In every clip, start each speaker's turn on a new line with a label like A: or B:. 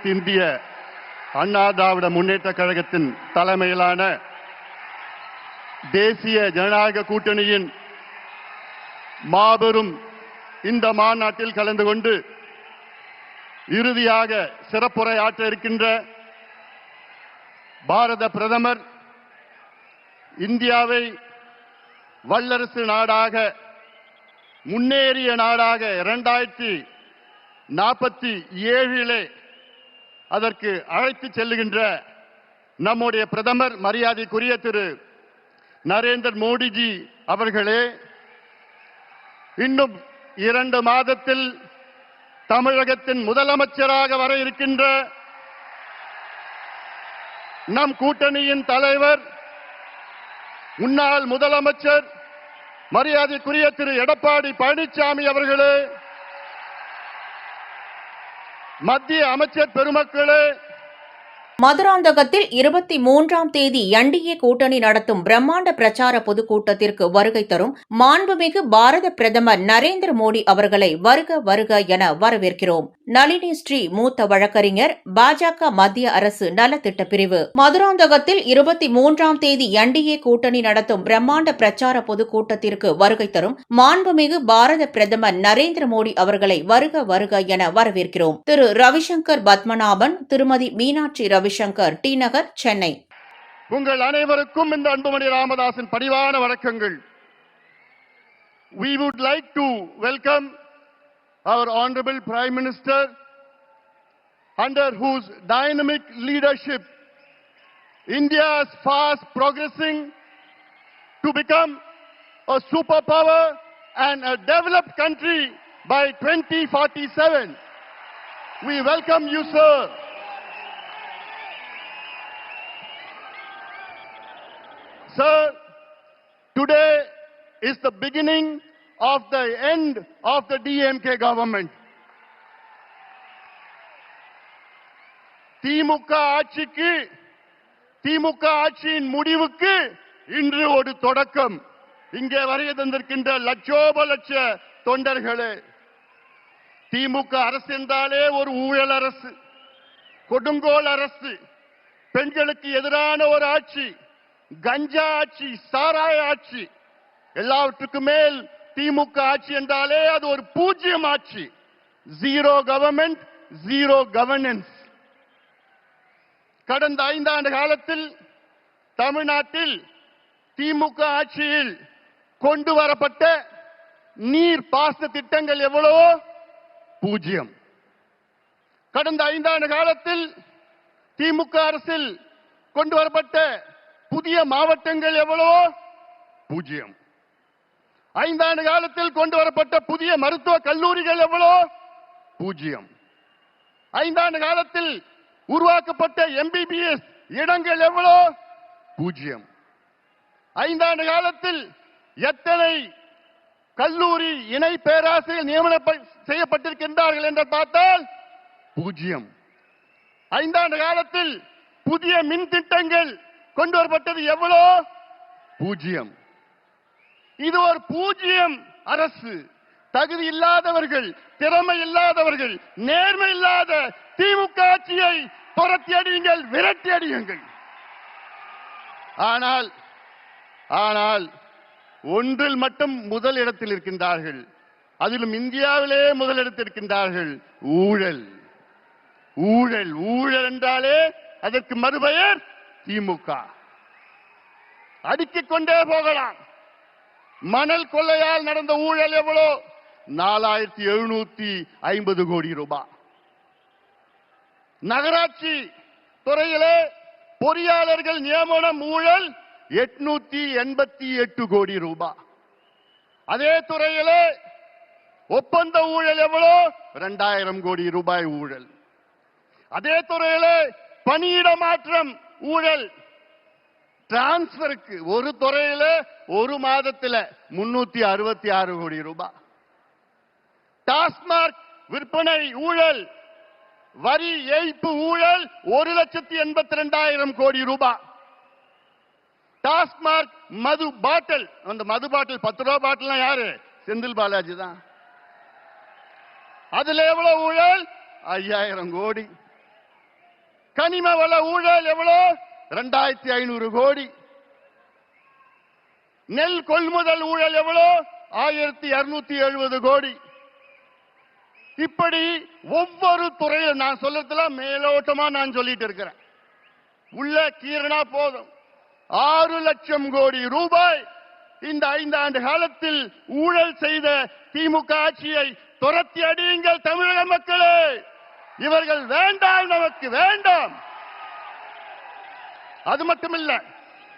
A: அனைத்து இந்திய அண்ணா திராவிட முன்னேற்ற கழகத்தின் தலைமையிலான தேசிய ஜனநாயக கூட்டணியின் மாபெரும் இந்த மாநாட்டில் கலந்து கொண்டு இறுதியாக சிறப்புரை ஆற்ற இருக்கின்ற பாரத பிரதமர் இந்தியாவை வல்லரசு நாடாக முன்னேறிய நாடாக இரண்டாயிரத்தி நாற்பத்தி ஏழிலே அதற்கு அழைத்து செல்லுகின்ற நம்முடைய பிரதமர் மரியாதைக்குரிய திரு நரேந்திர மோடிஜி அவர்களே இன்னும் இரண்டு மாதத்தில் தமிழகத்தின் முதலமைச்சராக வர இருக்கின்ற நம் கூட்டணியின் தலைவர் முன்னாள் முதலமைச்சர் மரியாதைக்குரிய திரு எடப்பாடி பழனிசாமி அவர்களே மத்திய அமைச்சர் பெருமக்களே
B: மதுராந்தகத்தில் இருபத்தி மூன்றாம் தேதி என்டிஏ கூட்டணி நடத்தும் பிரம்மாண்ட பிரச்சார பொதுக்கூட்டத்திற்கு வருகை தரும் மாண்புமிகு பாரத பிரதமர் நரேந்திர மோடி அவர்களை வருக வருக என வரவேற்கிறோம். நளினி ஸ்ரீ மூத்த வழக்கறிஞர் பாஜக மத்திய அரசு நலத்திட்ட பிரிவு. மதுராந்தகத்தில் இருபத்தி மூன்றாம் தேதி என்டிஏ கூட்டணி நடத்தும் பிரம்மாண்ட பிரச்சார பொதுக்கூட்டத்திற்கு வருகை தரும் மாண்புமிகு பாரத பிரதமர் நரேந்திர மோடி அவர்களை வருக வருக என வரவேற்கிறோம். திரு. ரவிசங்கர் பத்மநாபன் திருமதி மீனாட்சி ரவி ரவிசங்கர் டி நகர் சென்னை
A: உங்கள் அனைவருக்கும் இந்த அன்புமணி ராமதாசின் பணிவான வணக்கங்கள் we would like to welcome our honorable prime minister under whose dynamic leadership india is fast progressing to become a superpower and a developed country by 2047 we welcome you sir Sir, today is the beginning of the end of the DMK government. திமுக ஆட்சிக்கு திமுக ஆட்சியின் முடிவுக்கு இன்று ஒரு தொடக்கம் இங்கே வரைய தந்திருக்கின்ற லட்சோப லட்ச தொண்டர்களே திமுக அரசு என்றாலே ஒரு ஊழல் அரசு கொடுங்கோல் அரசு பெண்களுக்கு எதிரான ஒரு ஆட்சி கஞ்சா ஆட்சி சாராய ஆட்சி. எல்லாவற்றுக்கும் மேல் திமுக ஆட்சி என்றாலே அது ஒரு பூஜ்ஜியம் ஆட்சி. ஜீரோ கவர்மெண்ட் ஜீரோ கவர்னன்ஸ் கடந்த ஐந்தாண்டு காலத்தில் தமிழ்நாட்டில் திமுக ஆட்சியில் கொண்டு வரப்பட்ட நீர் பாசன திட்டங்கள் எவ்வளவோ பூஜ்ஜியம் கடந்த ஐந்தாண்டு காலத்தில் திமுக அரசில் கொண்டு வரப்பட்ட புதிய மாவட்டங்கள் எவ்வளவோ? பூஜ்ஜியம். ஐந்தாண்டு காலத்தில் கொண்டு வரப்பட்ட புதிய மருத்துவ கல்லூரிகள் எவ்வளோ பூஜ்ஜியம். ஐந்தாண்டு காலத்தில் உருவாக்கப்பட்ட எம்பிபிஎஸ் இடங்கள் எவ்வளோ பூஜ்ஜியம். ஐந்தாண்டு காலத்தில் எத்தனை கல்லூரி இணை பேராசிரியர் நியமனம் செய்யப்பட்டிருக்கின்றார்கள் என்று பார்த்தால் பூஜ்ஜியம். ஐந்தாண்டு காலத்தில் புதிய மின் திட்டங்கள் கொண்டு வரப்பட்டது எவ்வளோ? பூஜ்ஜியம். இது ஒரு பூஜ்ஜியம் அரசு. தகுதி இல்லாதவர்கள் திறமை இல்லாதவர்கள் நேர்மை இல்லாத திமுக ஆட்சியை துரத்தி அடியுங்கள் விரட்டி அடியுங்கள். ஆனால் ஆனால் ஒன்றில் மட்டும் முதல் இடத்தில் இருக்கின்றார்கள். அதிலும் இந்தியாவிலே முதலிடத்தில் இருக்கின்றார்கள். ஊழல். ஊழல் ஊழல் என்றாலே அதற்கு மறுபெயர் திமுக. அடுக்கிக் கொண்டே போகலாம். மணல் கொள்ளையால் நடந்த ஊழல் எவ்வளோ? நாலாயிரத்தி எழுநூத்தி ஐம்பது கோடி ரூபாய். நகராட்சி துறையிலே பொறியாளர்கள் நியமனம் ஊழல் எட்நூத்தி எண்பத்தி எட்டு கோடி ரூபாய். அதே துறையிலே ஒப்பந்த ஊழல் எவ்வளோ? இரண்டாயிரம் கோடி ரூபாய் ஊழல். அதே துறையிலே பணியிட மாற்றம் ஊழல் டிரான்ஸ்பருக்கு ஒரு துறையில ஒரு மாதத்துல முன்னூத்தி அறுபத்தி ஆறு கோடி ரூபாய். டாஸ்மாக் விற்பனை ஊழல் வரி ஏய்ப்பு ஊழல் ஒரு லட்சத்தி எண்பத்தி ரெண்டாயிரம் கோடி ரூபாய். டாஸ்மாக் மது பாட்டில் அந்த மது பாட்டில் பத்து ரூபாய் பாட்டில் யாரு? செந்தில் பாலாஜி தான். அதுல எவ்வளவு ஊழல்? ஐயாயிரம் கோடி. கனிம வள ஊழல் எவ்வளோ? ரெண்டாயிரத்தி ஐநூறு கோடி. நெல் கொள்முதல் ஊழல் எவ்வளோ? ஆயிரத்தி இருநூத்தி எழுபது கோடி. இப்படி ஒவ்வொரு துறையில் நான் சொல்லத்துல மேலோட்டமா நான் சொல்லிட்டு இருக்கிறேன். உள்ள கீரனா போதும். ஆறு லட்சம் கோடி ரூபாய் இந்த ஐந்தாண்டு காலத்தில் ஊழல் செய்த திமுக ஆட்சியை துரத்தி அடியுங்கள் தமிழக மக்கள். இவர்கள் வேண்டாம் நமக்கு வேண்டாம். அது மட்டுமில்ல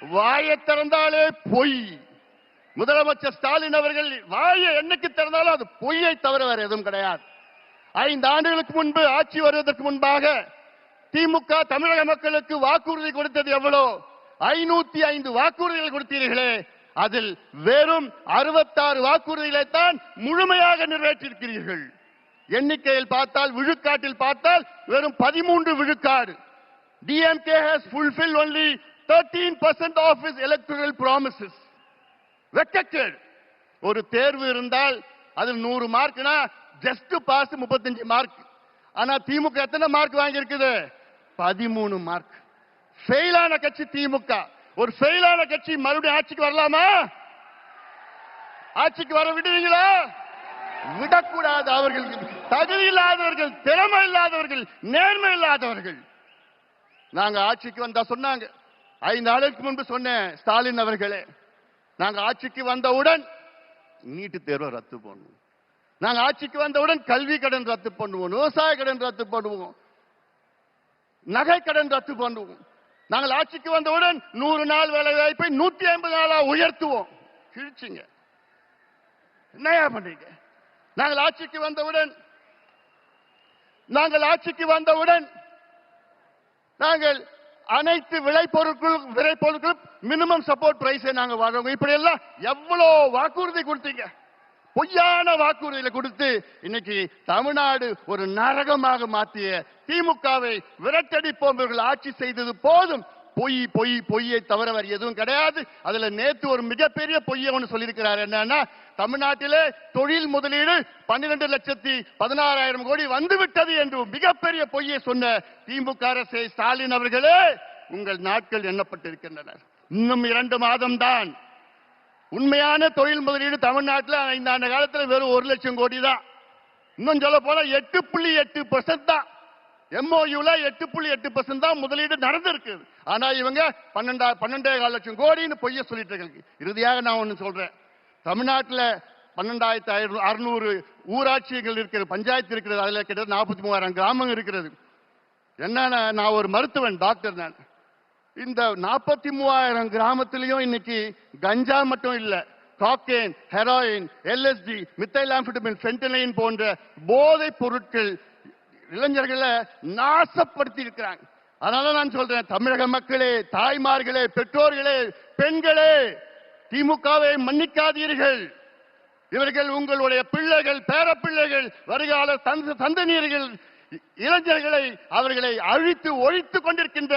A: வாயை திறந்தாலே பொய். முதலமைச்சர் ஸ்டாலின் அவர்கள் வாயை என்னைக்கு திறந்தாலும் அது பொய்யை தவிர வேற எதுவும் கிடையாது. ஐந்து ஆண்டுகளுக்கு முன்பு ஆட்சி வருவதற்கு முன்பாக திமுக தமிழக மக்களுக்கு வாக்குறுதி கொடுத்தது எவ்வளோ? ஐநூத்தி ஐந்து வாக்குறுதிகள் கொடுத்தீர்களே. அதில் வெறும் அறுபத்தாறு வாக்குறுதிகளை தான் முழுமையாக நிறைவேற்றியிருக்கிறீர்கள். எண்ணிக்கையில் பார்த்தால் விழுக்காட்டில் பார்த்தால் வெறும் பதிமூன்று விழுக்காடு. DMK has fulfil only thirteen percent of is electoral promises வெக்கக்கேடு. ஒரு தேர்வு இருந்தால் அதில் நூறு மார்க்னா ஜஸ்ட் பாஸ் முப்பத்தஞ்சு மார்க். ஆனா திமுக எத்தனை மார்க் வாங்கியிருக்குது? பதிமூணு மார்க். ஃபெயிலான கட்சி திமுக. ஒரு ஃபெயிலான கட்சி மறுபடியும் ஆட்சிக்கு வரலாமா? ஆட்சிக்கு வர விடுவீங்களா? விடக்கூடாது அவர்கள் தகுதி இல்லாதவர்கள் திறமை இல்லாதவர்கள் நேர்மை இல்லாதவர்கள். நாங்க ஆட்சிக்கு வந்தா சொன்னாங்க. ஐந்து நாளுக்கு முன்பு சொன்னேன் ஸ்டாலின் அவர்களே நாங்க ஆட்சிக்கு வந்தவுடன் நீட்டு தேர்வை ரத்து பண்ணுவோம். நாங்க ஆட்சிக்கு வந்தவுடன் கல்வி கடன் ரத்து பண்ணுவோம் விவசாய கடன் ரத்து பண்ணுவோம் நகை கடன் ரத்து பண்ணுவோம். நாங்கள் ஆட்சிக்கு வந்தவுடன் நூறு நாள் வேலை வாய்ப்பை நூத்தி ஐம்பது நாளா உயர்த்துவோம். கிழிச்சிங்க. என்னையா பண்றீங்க? நாங்கள் ஆட்சிக்கு வந்தவுடன் நாங்கள் ஆட்சிக்கு வந்தவுடன் நாங்கள் அனைத்து விளைபொருட்கள் விளைபொருட்களும் மினிமம் சப்போர்ட் பிரைஸை நாங்கள் வாங்குவோம். இப்படி எல்லாம் எவ்வளோ வாக்குறுதி கொடுத்தீங்க? பொய்யான வாக்குறுதியில கொடுத்து இன்னைக்கு தமிழ்நாடு ஒரு நரகமாக மாற்றிய திமுகவை விரட்டடிப்போம் ஆட்சி செய்தது போதும். பொய் பொய் பொய்யை தவிர வேறு எதுவும் கிடையாது. அதுல நேத்து ஒரு மிகப்பெரிய பொய்யை ஒன்று சொல்லியிருக்கிறார். என்னன்னா தமிழ்நாட்டிலே தொழில் முதலீடு பன்னிரண்டு லட்சத்தி பதினாறாயிரம் கோடி வந்துவிட்டது என்று மிகப்பெரிய பொய்யை சொன்ன திமுக அரசை ஸ்டாலின் அவர்களே உங்கள் நாட்கள் எண்ணப்பட்டிருக்கின்றன. இன்னும் இரண்டு மாதம் தான் உண்மையான தொழில் முதலீடு தமிழ்நாட்டில் ஐந்தாண்டு காலத்தில் வெறும் ஒரு லட்சம் கோடி தான். இன்னும் சொல்ல போனா எட்டு புள்ளி எட்டு பர்சன்ட் தான். எம்ஓயூல எட்டு புள்ளி எட்டு பர்சன்ட் தான் முதலீடு நடந்திருக்கு. ஆனா இவங்க பன்னெண்டா பன்னெண்டே கால் லட்சம் கோடின்னு பொய்ய சொல்லிட்டு இருக்காங்க. இறுதியாக நான் ஒன்று சொல்றேன். தமிழ்நாட்டில் பன்னெண்டாயிரத்தி ஐநூறு அறுநூறு ஊராட்சிகள் இருக்கிறது பஞ்சாயத்து இருக்கிறது அதில் கிட்ட நாற்பத்தி மூவாயிரம் கிராமம் இருக்கிறது. என்னன்னா நான் ஒரு மருத்துவன் டாக்டர் நான். இந்த நாற்பத்தி மூவாயிரம் கிராமத்திலையும் இன்னைக்கு கஞ்சா மட்டும் இல்லை cocaine heroin LSD methamphetamine fentanyl போன்ற போதைப் பொருட்கள் இளைஞர்களை நாசப்படுத்தி இருக்கிறாங்க. அதனால நான் சொல்றேன் தமிழக மக்களே தாய்மார்களே பெற்றோர்களே பெண்களே திமுகவை மன்னிக்காதீர்கள். இவர்கள் உங்களுடைய பிள்ளைகள் பேரப்பிள்ளைகள் வருகால சந்தனியர்கள் இளைஞர்களை அவர்களை அழித்து ஒழித்து கொண்டிருக்கின்ற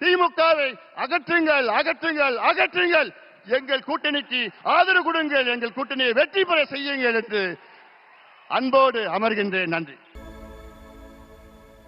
A: திமுகவை அகற்றுங்கள் அகற்றுங்கள் அகற்றுங்கள். எங்கள் கூட்டணிக்கு ஆதரவு கொடுங்கள் எங்கள் கூட்டணியை வெற்றி பெற செய்யுங்கள் என்று அன்போடு அமர்கின்றேன். நன்றி.